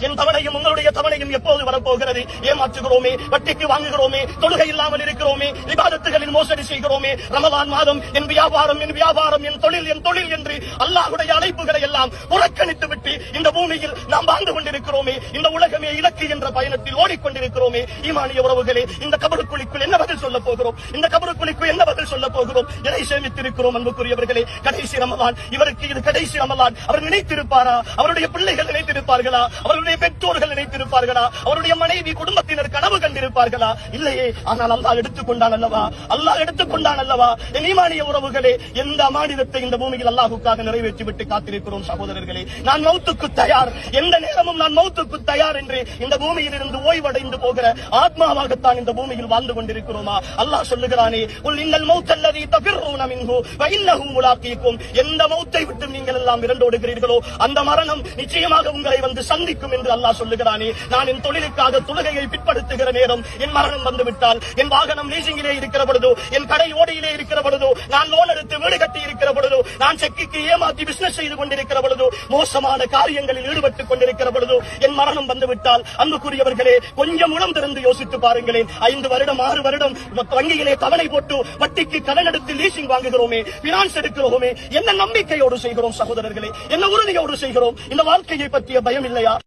என் தவணையும் உங்களுடைய தவணையும் எப்போது வரப்போகிறது? ஏமாற்றுகிறோமே வட்டிக்கு வாங்குகிறோமே தொழுகை இல்லாமல் இருக்கிறோமே விவாதத்துகளில் மோசடி செய்கிறோமே ரமலான் மாதம் என் வியாபாரம் என் வியாபாரம் என் தொழில் என் தொழில் என்று அல்லாஹுடைய அழைப்புகளை எல்லாம் புறக்கணித்து விட்டு இந்த பூமியில் நாம் வாழ்ந்து கொண்டிருக்கிறோமே இந்த உலகமே இலக்கு என்ற பயணத்தில் ஓடிக்கொண்டிருக்கிறோமே ஈமானிய உறவுகளே இந்த கபருக்குழிக்குள் என்ன சொல்ல போகிறோம். இந்த கபருக்குழிக்குள் என்ன பதில் சொல்ல போகிறோம்? எதை சேமித்திருக்கிறோம் அன்புக்குரியவர்களே. கடைசி ரமலான். இவருக்கு இது கடைசி ரமலான். அவர் நினைத்திருப்பாரா? அவருடைய பிள்ளைகள் நினைத்திருப்பார்களா? அவருடைய பெற்றோர்கள் நினைத்திருப்பார்களா? அவருடைய மனைவி குடும்பத்தினர் கனவு கண்டிருப்பார்களா? இல்லையே. ஆனால் அல்லாஹ் எடுத்துக்கொண்டான் அல்லவா? அல்லாஹ் எடுத்துக்கொண்டான் அல்லவா? என் உறவுகளே எந்த மாநிலத்தை இந்த பூமியில் அல்லாஹுக்காக நிறைவேற்றி விட்டு காத்திருக்கிறோம் சகோதரர்களே? நான் மௌத்துக்கு தயார். எந்த நேரமும் நான் மௌத்துக்கு தயார் என்று இந்த பூமியில் இருந்து ஓய்வடைந்து போகிற ஆத்மாவாகத்தான் இந்த பூமியில் வாழ்ந்து கொண்டிருக்கிறோமா? அல்லாஹ் சொல்லுகிறானே உள் இன்னல் மௌத்தல்லதி தபிர்ரூன மின்ஹு வ இன்னஹு முலாக்கீக்கும் எந்த மௌத்தை விட்டு நீங்கள் எல்லாம் இரண்டோடுகிறீர்களோ அந்த மரணம் நிச்சயமாக உங்களை வந்து சந்திக்கும் என்று அல்லாஹ் சொல்லுகிறானே. நான் என் தொழிலுக்காக தொழுகையை பிற்படுத்துகிற நேரம் என் மரணம் வந்துவிட்டால் என் வாகனம் லீசிங்கிலே இருக்கிற பொழுதோ என் கடை ஓடையிலே இருக்கிற பொழுதோ நான் லோன் எடுத்து வீடு கட்டி இருக்கிற பொழுதோ நான் செக்குக்கு ஏமாற்றி பிசினஸ் செய்து கொண்டிருக்கிற பொழுதோ மோசமான காரியங்களில் ஈடுபட்டுக் கொண்டிருக்கிற பொழுதோ என் மரணம் வந்துவிட்டால் அன்புக்குரியவர்களே கொஞ்சம் உணம் திறந்து யோசித்து பாருங்களேன். ஐந்து வருடம் ஆறு வருடம் வங்கியிலே தவணை போட்டு வட்டிக்கு கடன் எடுத்து லீசிங் வாங்குகிறோமே பினான்ஸ் எடுக்கிறோமே என்ன நம்பிக்கையோடு செய்கிறோம் சகோதரர்களே என்ன உறுதியோடு செய்கிறோம்? இந்த வாழ்க்கையை பற்றிய பயம் இல்லையா?